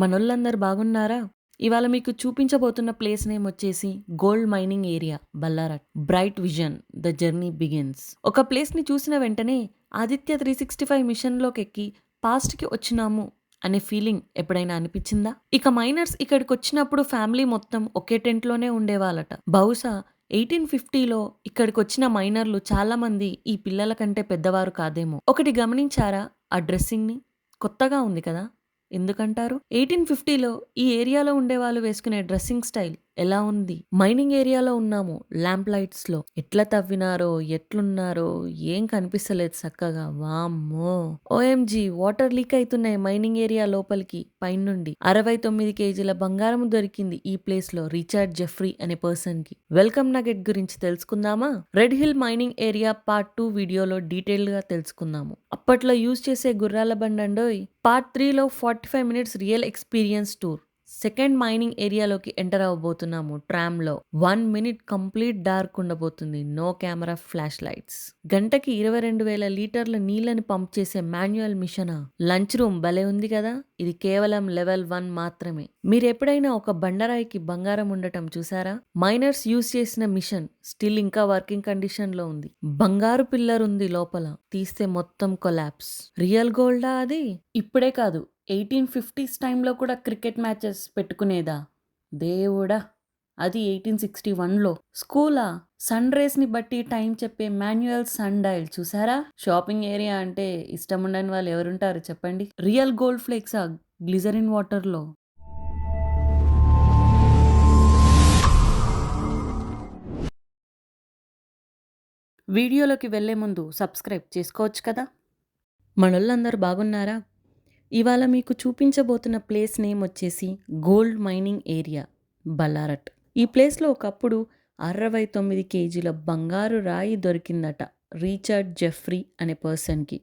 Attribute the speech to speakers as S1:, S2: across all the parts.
S1: మనోళ్ళందరు బాగున్నారా? ఇవాళ మీకు చూపించబోతున్న ప్లేస్ నేమ్ వచ్చేసి gold mining area Ballarat. Bright vision the journey begins. ఒక ప్లేస్ని చూసిన వెంటనే ఆదిత్య త్రీ సిక్స్టీ ఫైవ్ మిషన్లోకి ఎక్కి పాస్ట్కి వచ్చినాము అనే ఫీలింగ్ ఎప్పుడైనా అనిపించిందా? ఇక మైనర్స్ ఇక్కడికి వచ్చినప్పుడు ఫ్యామిలీ మొత్తం ఒకే టెంట్లోనే ఉండేవాళ్ళట. బహుశా ఎయిటీన్ ఫిఫ్టీలో ఇక్కడికి వచ్చిన మైనర్లు చాలా మంది ఈ పిల్లల కంటే పెద్దవారు కాదేమో. ఒకటి గమనించారా ఆ డ్రెస్సింగ్ని? కొత్తగా ఉంది కదా. ఎందుకంటారు? ఎయిటీన్ ఫిఫ్టీలో ఈ ఏరియాలో ఉండే వాళ్ళు వేసుకునే డ్రెస్సింగ్ స్టైల్ ఎలా ఉంది? మైనింగ్ ఏరియాలో ఉన్నాము. ల్యాంప్ లైట్స్లో. ఎట్లా తవ్వినారో ఎట్లున్నారో ఏం కనిపిస్తలేదు చక్కగా. వామ్మో! ఓఎంజీ వాటర్ లీక్ అవుతున్నాయి మైనింగ్ ఏరియా లోపలికి పైనుండి. అరవై తొమ్మిది కేజీల బంగారం దొరికింది ఈ ప్లేస్లో రిచార్డ్ జెఫ్రీ అనే పర్సన్కి వెల్కమ్ నగెట్ గురించి తెలుసుకుందామా? Red Hill mining area part two వీడియోలో డీటెయిల్డ్గా తెలుసుకుందాము. అప్పట్లో యూజ్ చేసే గుర్రాల బండండోయ్ పార్ట్ త్రీలో forty five minutes real experience tour. Second mining ఏరియాలోకి enter అవ్వబోతున్నాము. ట్రామ్లో వన్ మినిట్ కంప్లీట్ డార్క్ ఉండబోతుంది. No camera flash lights. గంటకి ఇరవై రెండు వేల లీటర్ల నీళ్ళని పంప్ చేసే మాన్యువల్ మిషనా? లంచ్ రూమ్ భలే ఉంది కదా? ఇది కేవలం లెవెల్ వన్ మాత్రమే. మీరు ఎప్పుడైనా ఒక బండరాయికి బంగారం ఉండటం చూసారా? మైనర్స్ యూజ్ చేసిన మిషన్ స్టిల్ ఇంకా వర్కింగ్ కండిషన్లో ఉంది. బంగారు పిల్లర్ ఉంది లోపల. తీస్తే మొత్తం కొలాప్స్. రియల్ గోల్డా అది? ఇప్పుడే కాదు. ఎయిటీన్ ఫిఫ్టీస్ టైంలో కూడా క్రికెట్ మ్యాచెస్ పెట్టుకునేదా? దేవుడా! అది ఎయిటీన్ సిక్స్టీ వన్లో. స్కూలా? సన్ రేస్ని బట్టి టైం చెప్పే మాన్యువల్ సన్ డైల్ చూసారా? షాపింగ్ ఏరియా అంటే ఇష్టం ఉండని వాళ్ళు ఎవరుంటారు చెప్పండి? రియల్ గోల్డ్ ఫ్లేక్స్ ఆ గ్లిజరిన్ వాటర్లో. వీడియోలోకి వెళ్ళే ముందు సబ్స్క్రైబ్ చేసుకోవచ్చు కదా? మనోళ్ళందరూ బాగున్నారా? ఇవాళ మీకు చూపించబోతున్న ప్లేస్ నేమ్ వచ్చేసి గోల్డ్ మైనింగ్ ఏరియా బల్లారట్. ఈ ప్లేస్లో ఒకప్పుడు అరవై తొమ్మిది కేజీల బంగారు రాయి దొరికిందట రీచర్డ్ జెఫ్రీ అనే పర్సన్కి.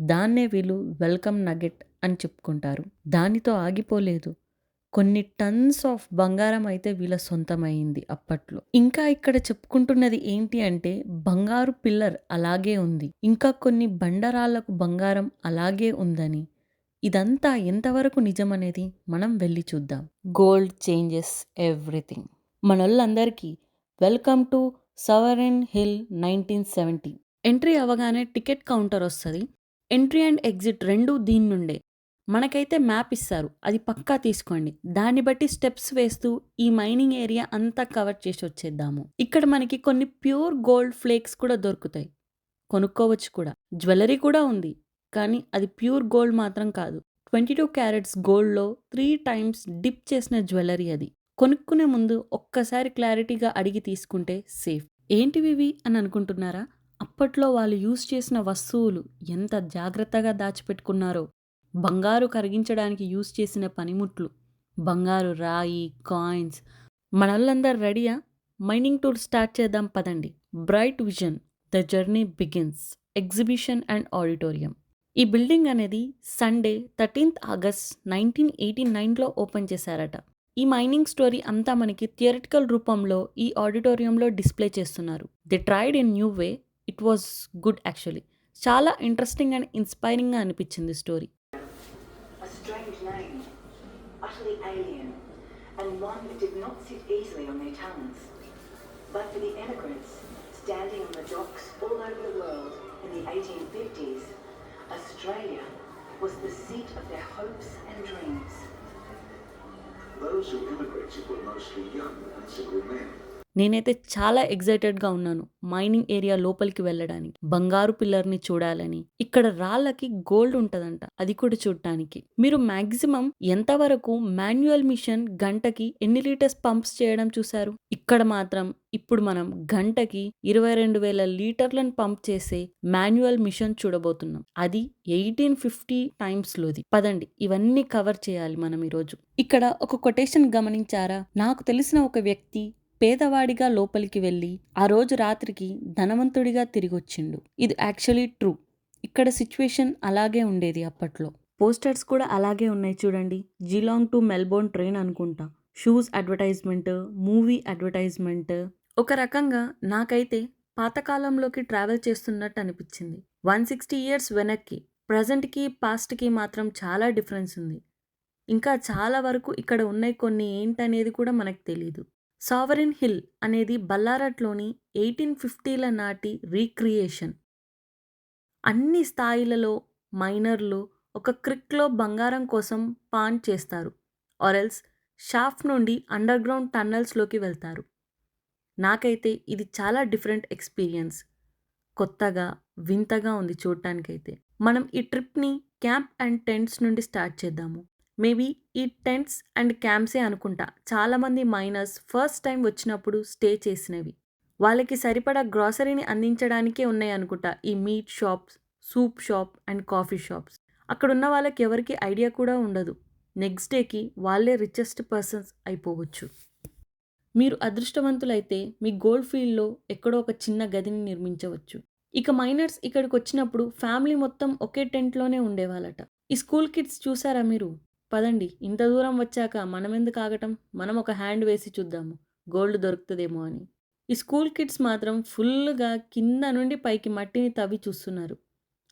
S1: దాన్నే వీళ్ళు వెల్కమ్ నగెట్ అని చెప్పుకుంటారు. దానితో ఆగిపోలేదు. కొన్ని టన్స్ ఆఫ్ బంగారం అయితే వీళ్ళ సొంతమైంది అప్పట్లో. ఇంకా ఇక్కడ చెప్పుకుంటున్నది ఏంటి అంటే బంగారు పిల్లర్ అలాగే ఉంది. ఇంకా కొన్ని బండరాళ్ళకు బంగారం అలాగే ఉందని. ఇదంతా ఎంతవరకు నిజమనేది మనం వెళ్ళి చూద్దాం. Gold changes everything. మనోళ్ళందరికీ welcome to Sovereign Hill nineteen seventy. Entry అవ్వగానే టికెట్ కౌంటర్ వస్తుంది. ఎంట్రీ అండ్ ఎగ్జిట్ రెండు దీని నుండే. మనకైతే మ్యాప్ ఇస్తారు. అది పక్కా తీసుకోండి. దాన్ని బట్టి స్టెప్స్ వేస్తూ ఈ మైనింగ్ ఏరియా అంతా కవర్ చేసి వచ్చేద్దాము. ఇక్కడ మనకి కొన్ని ప్యూర్ గోల్డ్ ఫ్లేక్స్ కూడా దొరుకుతాయి. కొనుక్కోవచ్చు కూడా. జ్యువెలరీ కూడా ఉంది. కానీ అది ప్యూర్ గోల్డ్ మాత్రం కాదు. ట్వంటీ టూ క్యారెట్స్ గోల్డ్లో త్రీ టైమ్స్ డిప్ చేసిన జ్యువెలరీ అది. కొనుక్కునే ముందు ఒక్కసారి క్లారిటీగా అడిగి తీసుకుంటే సేఫ్. ఏంటివి ఇవి అని అనుకుంటున్నారా? అప్పట్లో వాళ్ళు యూజ్ చేసిన వస్తువులు ఎంత జాగ్రత్తగా దాచిపెట్టుకున్నారో. బంగారు కరిగించడానికి యూజ్ చేసిన పనిముట్లు. బంగారు రాయి కాయిన్స్. మనల్లందరు రెడీయా? మైనింగ్ టూర్ స్టార్ట్ చేద్దాం పదండి. Bright vision the journey begins. Exhibition and auditorium. ఈ బిల్డింగ్ అనేది Sunday thirteenth August nineteen eighty నైన్లో ఓపెన్ చేశారట. ఈ మైనింగ్ స్టోరీ అంతా మనకి థియరిటికల్ రూపంలో ఈ ఆడిటోరియంలో డిస్ప్లే చేస్తున్నారు. The tried in new way. It was good actually. చాలా ఇంట్రెస్టింగ్ అండ్ ఇన్స్పైరింగ్గా అనిపించింది story.
S2: But for the emigrants standing on the docks all over the world in the 1850s, Australia was the seat of their hopes and dreams.
S3: Those who immigrated were mostly young and single men.
S1: నేనైతే చాలా ఎగ్జైటెడ్గా ఉన్నాను mining area లోపలికి వెళ్ళడానికి. బంగారు పిల్లర్ని చూడాలని. ఇక్కడ రాళ్ళకి gold ఉంటదంట అది కూడా చూడటానికి మీరు మాక్సిమం ఎంతవరకు మాన్యువల్ మిషన్ గంటకి ఎన్ని లీటర్స్ పంప్స్ చేయడం చూశారు? ఇక్కడ మాత్రం ఇప్పుడు మనం గంటకి ఇరవై రెండు వేల లీటర్లను పంప్ చేసే మాన్యువల్ మిషన్ చూడబోతున్నాం. అది ఎయిటీన్ ఫిఫ్టీ టైమ్స్లోది పదండి ఇవన్నీ కవర్ చేయాలి మనం ఈరోజు. ఇక్కడ ఒక కొటేషన్ గమనించారా? నాకు తెలిసిన ఒక వ్యక్తి పేదవాడిగా లోపలికి వెళ్ళి ఆ రోజు రాత్రికి ధనవంతుడిగా తిరిగొచ్చిండు. ఇది యాక్చువల్లీ ట్రూ ఇక్కడ సిచ్యువేషన్ అలాగే ఉండేది అప్పట్లో. పోస్టర్స్ కూడా అలాగే ఉన్నాయి చూడండి. జిలాంగ్ టు మెల్బోర్న్ ట్రైన్ అనుకుంటా. షూస్ అడ్వర్టైజ్మెంట్ మూవీ అడ్వర్టైజ్మెంట్ ఒక రకంగా నాకైతే పాతకాలంలోకి ట్రావెల్ చేస్తున్నట్టు అనిపించింది. వన్ సిక్స్టీ ఇయర్స్ వెనక్కి ప్రజెంట్కి పాస్ట్కి మాత్రం చాలా డిఫరెన్స్ ఉంది. ఇంకా చాలా వరకు ఇక్కడ ఉన్నాయి కొన్ని ఏంటనేది కూడా మనకు తెలియదు సావరిన్ హిల్ అనేది బల్లారట్లోని ఎయిటీన్ ఫిఫ్టీల నాటి రీక్రియేషన్. అన్ని స్థాయిలలో మైనర్లు ఒక క్రిక్లో బంగారం కోసం పాన్ చేస్తారు ఆరెల్స్ షాఫ్ట్ నుండి అండర్ గ్రౌండ్ టన్నల్స్లోకి వెళ్తారు. నాకైతే ఇది చాలా డిఫరెంట్ ఎక్స్పీరియన్స్. కొత్తగా వింతగా ఉంది చూడటానికైతే మనం ఈ ట్రిప్ని క్యాంప్ అండ్ టెంట్స్ నుండి స్టార్ట్ చేద్దాము. మేబీ ఈ టెంట్స్ అండ్ క్యాంప్సే అనుకుంటా. చాలామంది మైనర్స్ ఫస్ట్ టైం వచ్చినప్పుడు స్టే చేసినవి. వాళ్ళకి సరిపడా గ్రాసరీని అందించడానికే ఉన్నాయి అనుకుంటా. ఈ meat shops soup shop and coffee shops. అక్కడ ఉన్న వాళ్ళకి ఎవరికి ఐడియా కూడా ఉండదు. నెక్స్ట్ డేకి వాళ్ళే రిచెస్ట్ పర్సన్స్ అయిపోవచ్చు. మీరు అదృష్టవంతులైతే మీ గోల్డ్ ఫీల్డ్లో ఎక్కడో ఒక చిన్న గదిని నిర్మించవచ్చు. ఇక మైనర్స్ ఇక్కడికి వచ్చినప్పుడు ఫ్యామిలీ మొత్తం ఒకే టెంట్లోనే ఉండేవాళ్ళట. ఈ స్కూల్ కిడ్స్ చూసారా మీరు? పదండి. ఇంత దూరం వచ్చాక మనం ఎందుకు ఆగటం? మనం ఒక హ్యాండ్ వేసి చూద్దాము. గోల్డ్ దొరుకుతుందేమో అని. ఈ స్కూల్ కిడ్స్ మాత్రం ఫుల్గా కింద నుండి పైకి మట్టిని తవ్వి చూస్తున్నారు.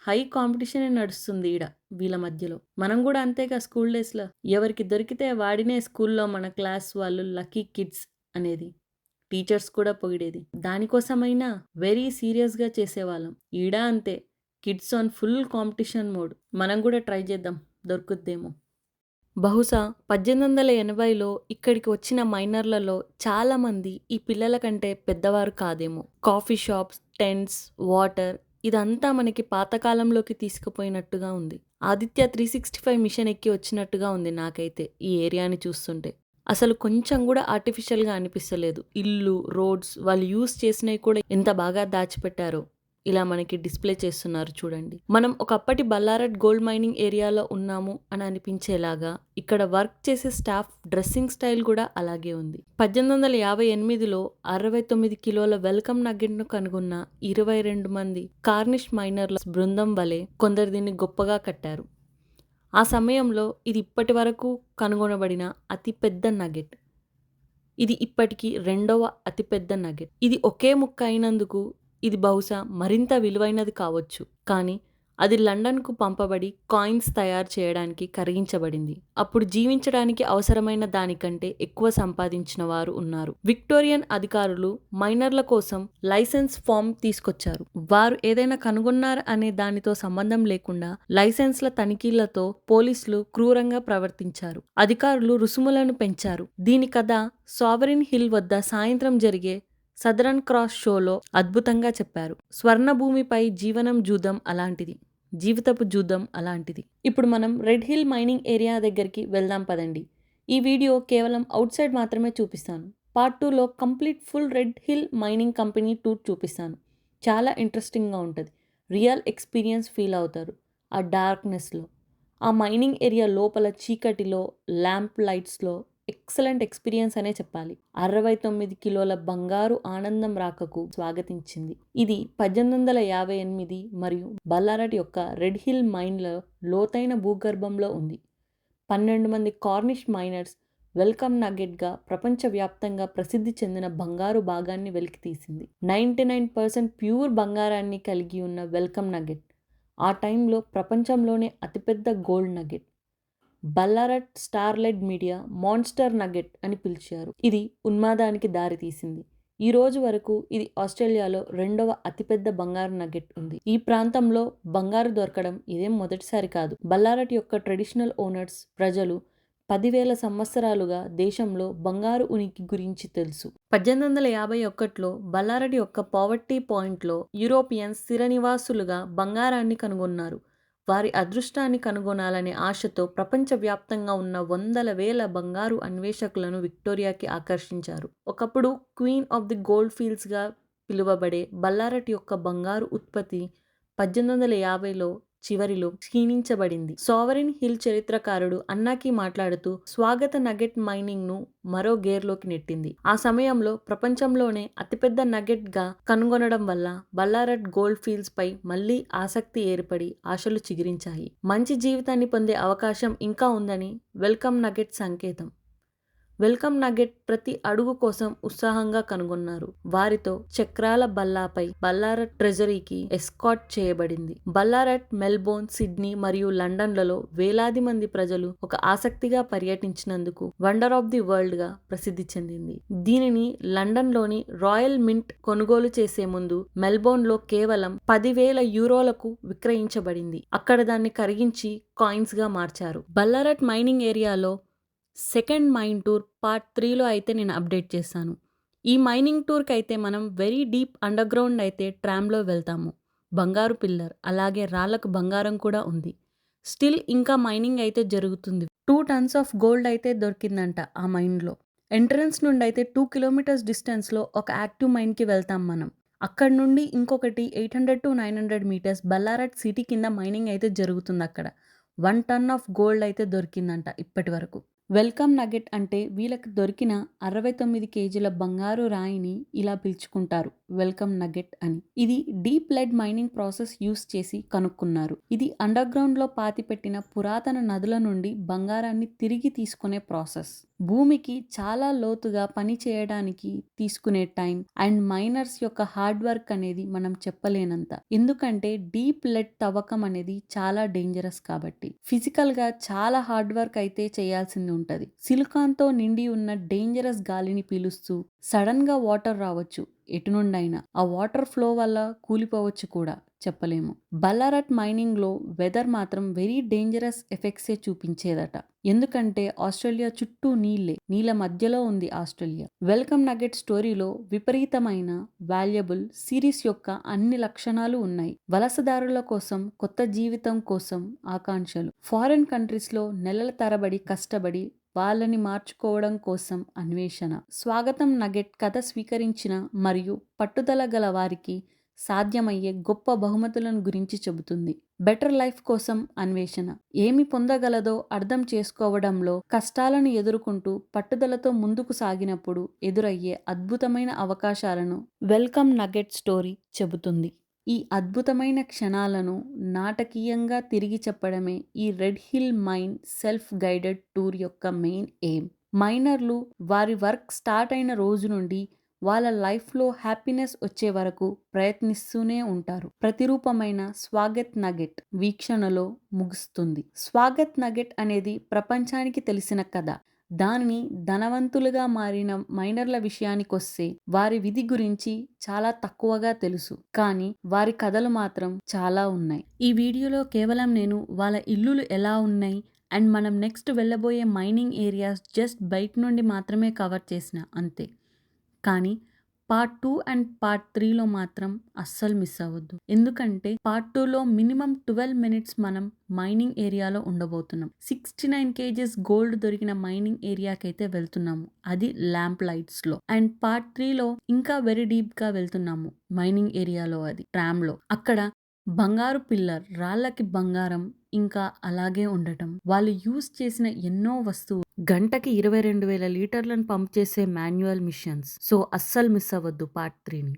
S1: హై కాంపిటీషనే నడుస్తుంది ఈడ వీళ్ళ మధ్యలో. మనం కూడా అంతేగా స్కూల్ డేస్లో? ఎవరికి దొరికితే వాడినే స్కూల్లో మన క్లాస్ వాళ్ళు లక్కీ కిడ్స్ అనేది. టీచర్స్ కూడా పొగిడేది. దానికోసమైనా వెరీ సీరియస్గా చేసేవాళ్ళం. ఈడ అంతే. Kids on full competition mode. మనం కూడా ట్రై చేద్దాం. దొరుకుద్దేమో. బహుశా పద్దెనిమిది వందల ఎనభైలో ఇక్కడికి వచ్చిన మైనర్లలో చాలామంది ఈ పిల్లల కంటే పెద్దవారు కాదేమో. కాఫీ షాప్స్ టెంట్స్ వాటర్ ఇదంతా మనకి పాతకాలంలోకి తీసుకుపోయినట్టుగా ఉంది. Aditya three sixty five machine ఎక్కి వచ్చినట్టుగా ఉంది నాకైతే ఈ ఏరియాని చూస్తుంటే. అసలు కొంచెం కూడా ఆర్టిఫిషియల్గా అనిపిస్తలేదు. ఇల్లు రోడ్స్ వాళ్ళు యూస్ చేసినవి కూడా ఎంత బాగా దాచిపెట్టారో. ఇలా మనకి డిస్ప్లే చేస్తున్నారు చూడండి. మనం ఒకప్పటి బల్లారెడ్ గోల్డ్ మైనింగ్ ఏరియాలో ఉన్నాము అని అనిపించేలాగా ఇక్కడ వర్క్ చేసే స్టాఫ్ డ్రెస్సింగ్ స్టైల్ కూడా అలాగే ఉంది. పద్దెనిమిది వందల యాభై ఎనిమిదిలో అరవై తొమ్మిది కిలోల వెల్కమ్ నగ్గెట్ను కనుగొన్న ఇరవై రెండు మంది కార్నిష్ మైనర్ల బృందం వలె కొందరు దీన్ని గొప్పగా కట్టారు. ఆ సమయంలో ఇది ఇప్పటి వరకు కనుగొనబడిన అతిపెద్ద నగెట్. ఇది ఇప్పటికీ రెండవ అతిపెద్ద నగెట్. ఇది ఒకే ముక్క అయినందుకు ఇది బహుశా మరింత విలువైనది కావచ్చు. కానీ అది లండన్కు పంపబడి కాయిన్స్ తయారు చేయడానికి కరిగించబడింది. అప్పుడు జీవించడానికి అవసరమైన దానికంటే ఎక్కువ సంపాదించిన వారు ఉన్నారు. విక్టోరియన్ అధికారులు మైనర్ల కోసం లైసెన్స్ ఫామ్ తీసుకొచ్చారు. వారు ఏదైనా కనుగొన్నారు అనే దానితో సంబంధం లేకుండా లైసెన్స్ల తనిఖీలతో పోలీసులు క్రూరంగా ప్రవర్తించారు. అధికారులు రుసుములను పెంచారు. దీని కథ సావరిన్ హిల్ వద్ద సాయంత్రం జరిగే సదరన్ క్రాస్ షోలో అద్భుతంగా చెప్పారు. స్వర్ణభూమిపై జీవనం జూదం అలాంటిది. జీవితపు జూదం అలాంటిది. ఇప్పుడు మనం రెడ్ హిల్ మైనింగ్ ఏరియా దగ్గరికి వెళ్దాం పదండి. ఈ వీడియో కేవలం అవుట్ సైడ్ మాత్రమే చూపిస్తాను. పార్ట్ టూలో complete full Red Hill mining company tour చూపిస్తాను. చాలా ఇంట్రెస్టింగ్గా ఉంటుంది. రియల్ ఎక్స్పీరియన్స్ ఫీల్ అవుతారు. ఆ డార్క్నెస్లో. ఆ మైనింగ్ ఏరియా లోపల చీకటిలో ల్యాంప్ లైట్స్లో ఎక్సలెంట్ ఎక్స్పీరియన్స్ అనే చెప్పాలి. అరవై తొమ్మిది కిలోల బంగారు ఆనందం రాకకు స్వాగతించింది. ఇది పద్దెనిమిది వందల యాభై ఎనిమిది మరియు బల్లారట్ యొక్క రెడ్ హిల్ మైన్లో లోతైన భూగర్భంలో ఉంది. పన్నెండు మంది కార్నిష్ మైనర్స్ వెల్కమ్ నగెట్గా ప్రపంచవ్యాప్తంగా ప్రసిద్ధి చెందిన బంగారు భాగాన్ని వెలికితీసింది నైంటీ నైన్ పర్సెంట్ ప్యూర్ బంగారాన్ని కలిగి ఉన్న వెల్కమ్ నగెట్ ఆ టైంలో ప్రపంచంలోనే అతిపెద్ద gold nugget. Ballarat Star led media monster nugget అని పిలిచారు. ఇది ఉన్మాదానికి దారితీసింది ఈ రోజు వరకు ఇది ఆస్ట్రేలియాలో రెండవ అతిపెద్ద బంగారు నగెట్ ఉంది. ఈ ప్రాంతంలో బంగారు దొరకడం ఇదేం మొదటిసారి కాదు. బల్లారట్ యొక్క ట్రెడిషనల్ ఓనర్స్ ప్రజలు పదివేల సంవత్సరాలుగా దేశంలో బంగారు ఉనికి గురించి తెలుసు. పద్దెనిమిది వందల యాభై ఒకటిలో బల్లారట్ యొక్క పావర్టీ పాయింట్లో యూరోపియన్స్ స్థిర నివాసులుగా బంగారాన్ని కనుగొన్నారు. వారి అదృష్టాన్ని కనుగొనాలనే ఆశతో ప్రపంచవ్యాప్తంగా ఉన్న వందల వేల బంగారు అన్వేషకులను విక్టోరియాకి ఆకర్షించారు. ఒకప్పుడు క్వీన్ ఆఫ్ ది గోల్డ్ ఫీల్డ్స్గా పిలువబడే బల్లారట్ యొక్క బంగారు ఉత్పత్తి పద్దెనిమిది వందల యాభైలో చివరిలో క్షీణించబడింది. సోవరిన్ హిల్ చరిత్రకారుడు అన్నాకి మాట్లాడుతూ స్వాగత నగెట్ మైనింగ్ను మరో గేర్లోకి నెట్టింది. ఆ సమయంలో ప్రపంచంలోనే అతిపెద్ద నగెట్గా కనుగొనడం వల్ల బల్లారట్ గోల్డ్ ఫీల్డ్స్ పై మళ్ళీ ఆసక్తి ఏర్పడి ఆశలు చిగిరించాయి. మంచి జీవితాన్ని పొందే అవకాశం ఇంకా ఉందని వెల్కమ్ నగెట్ సంకేతం. వెల్కమ్ నగెట్ ప్రతి అడుగు కోసం ఉత్సాహంగా కనుగొన్నారు. వారితో చక్రాల బల్లాపై బల్లారట్ ట్రెజరీకి ఎస్కాట్ చేయబడింది. బల్లారట్ మెల్బోర్న్ సిడ్నీ మరియు లండన్లలో వేలాది మంది ప్రజలు ఒక ఆసక్తిగా పర్యటించినందుకు వండర్ ఆఫ్ ది వరల్డ్గా ప్రసిద్ధి చెందింది. దీనిని లండన్లోని రాయల్ మింట్ కొనుగోలు చేసే ముందు మెల్బోర్న్లో కేవలం పదివేల యూరోలకు విక్రయించబడింది. అక్కడ దాన్ని కరిగించి కాయిన్స్గా మార్చారు బల్లారట్ మైనింగ్ ఏరియాలో సెకండ్ మైన్ టూర్ పార్ట్ త్రీలో అయితే నేను అప్డేట్ చేశాను. ఈ మైనింగ్ టూర్కి అయితే మనం వెరీ డీప్ అండర్ గ్రౌండ్ అయితే ట్రామ్లో వెళ్తాము. బంగారు పిల్లర్ అలాగే రాళ్ళకు బంగారం కూడా ఉంది. స్టిల్ ఇంకా మైనింగ్ అయితే జరుగుతుంది. టూ టన్స్ ఆఫ్ గోల్డ్ అయితే దొరికిందంట ఆ మైన్లో. ఎంట్రన్స్ నుండి అయితే టూ కిలోమీటర్స్ డిస్టెన్స్లో ఒక యాక్టివ్ మైన్కి వెళ్తాం మనం. అక్కడ నుండి ఇంకొకటి eight hundred to nine hundred metres Ballarat city కింద మైనింగ్ అయితే జరుగుతుంది అక్కడ. వన్ టన్ ఆఫ్ గోల్డ్ అయితే దొరికిందంట ఇప్పటి వరకు. వెల్కమ్ నగెట్ అంటే వీళ్ళకి దొరికిన అరవై తొమ్మిది కేజీల బంగారు రాయిని ఇలా పిలుచుకుంటారు వెల్కమ్ నగెట్ అని. ఇది deep lead mining process use చేసి కనుక్కున్నారు. ఇది అండర్ గ్రౌండ్లో పాతిపెట్టిన పురాతన నదుల నుండి బంగారాన్ని తిరిగి తీసుకునే ప్రాసెస్. భూమికి చాలా లోతుగా పని చేయడానికి తీసుకునే టైం అండ్ మైనర్స్ యొక్క హార్డ్ వర్క్ అనేది మనం చెప్పలేనంత. ఎందుకంటే డీప్ లెడ్ తవ్వకం అనేది చాలా డేంజరస్ కాబట్టి. ఫిజికల్గా చాలా హార్డ్ వర్క్ అయితే చేయాల్సింది ఉంటది. సిలికాన్తో నిండి ఉన్న డేంజరస్ గాలిని పీలుస్తూ సడన్గా వాటర్ రావచ్చు. ఎటు నుండైనా. ఆ వాటర్ ఫ్లో వల్ల కూలిపోవచ్చు కూడా. చెప్పలేము. బల్లారట్ మైనింగ్లో వెదర్ మాత్రం వెరీ డేంజరస్ ఎఫెక్ట్సే చూపించేదట. ఎందుకంటే ఆస్ట్రేలియా చుట్టూ నీళ్ళే నీళ్ళ మధ్యలో ఉంది ఆస్ట్రేలియా. వెల్కమ్ నగెట్ స్టోరీలో విపరీతమైన వాల్యబుల్ సిరీస్ యొక్క అన్ని లక్షణాలు ఉన్నాయి. వలసదారుల కోసం కొత్త జీవితం కోసం ఆకాంక్షలు. ఫారెన్ కంట్రీస్లో నెలల తరబడి కష్టపడి వాళ్ళని మార్చుకోవడం కోసం అన్వేషణ. స్వాగతం నగెట్ కథ స్వీకరించిన మరియు పట్టుదల గల వారికి సాధ్యమయ్యే గొప్ప బహుమతులను గురించి చెబుతుంది. బెటర్ లైఫ్ కోసం అన్వేషణ. ఏమి పొందగలదో అర్థం చేసుకోవడంలో కష్టాలను ఎదుర్కొంటూ పట్టుదలతో ముందుకు సాగినప్పుడు ఎదురయ్యే అద్భుతమైన అవకాశాలను వెల్కమ్ నగెట్ స్టోరీ చెబుతుంది. ఈ అద్భుతమైన క్షణాలను నాటకీయంగా తిరిగి చెప్పడమే ఈ Red Hill mine self guided tour యొక్క మెయిన్ ఎయిమ్. మైనర్లు వారి వర్క్ స్టార్ట్ అయిన రోజు నుండి వాళ్ళ లైఫ్లో హ్యాపీనెస్ వచ్చే వరకు ప్రయత్నిస్తూనే ఉంటారు. ప్రతిరూపమైన స్వాగత్ నగెట్ వీక్షణలో ముగుస్తుంది. స్వాగత్ నగెట్ అనేది ప్రపంచానికి తెలిసిన కథ. దానిని ధనవంతులుగా మారిన మైనర్ల విషయానికొస్తే వారి విధి గురించి చాలా తక్కువగా తెలుసు. కానీ వారి కథలు మాత్రం చాలా ఉన్నాయి. ఈ వీడియోలో కేవలం నేను వాళ్ళ ఇల్లులు ఎలా ఉన్నాయి అండ్ మనం నెక్స్ట్ వెళ్ళబోయే మైనింగ్ ఏరియాస్ జస్ట్ బయట నుండి మాత్రమే కవర్ చేసిన అంతే. కానీ పార్ట్ టూ అండ్ పార్ట్ త్రీలో మాత్రం అస్సలు మిస్ అవ్వద్దు. ఎందుకంటే పార్ట్ టూలో మినిమం ట్వెల్వ్ మినిట్స్ మనం మైనింగ్ ఏరియాలో ఉండబోతున్నాం. సిక్స్టీ నైన్ కేజెస్ గోల్డ్ దొరికిన మైనింగ్ ఏరియాకైతే అయితే వెళ్తున్నాము. అది ల్యాంప్ లైట్స్లో అండ్ పార్ట్ త్రీలో ఇంకా వెరీ డీప్గా వెళ్తున్నాము మైనింగ్ ఏరియాలో అది ట్రామ్లో. అక్కడ బంగారు పిల్లర్ రాళ్ళకి బంగారం ఇంకా అలాగే ఉండటం. వాళ్ళు యూజ్ చేసిన ఎన్నో వస్తువు గంటకి ఇరవై రెండు వేల లీటర్లను పంప్ చేసే మాన్యువల్ మిషన్స్. సో అస్సలు మిస్ అవ్వద్దు పార్ట్ త్రీని.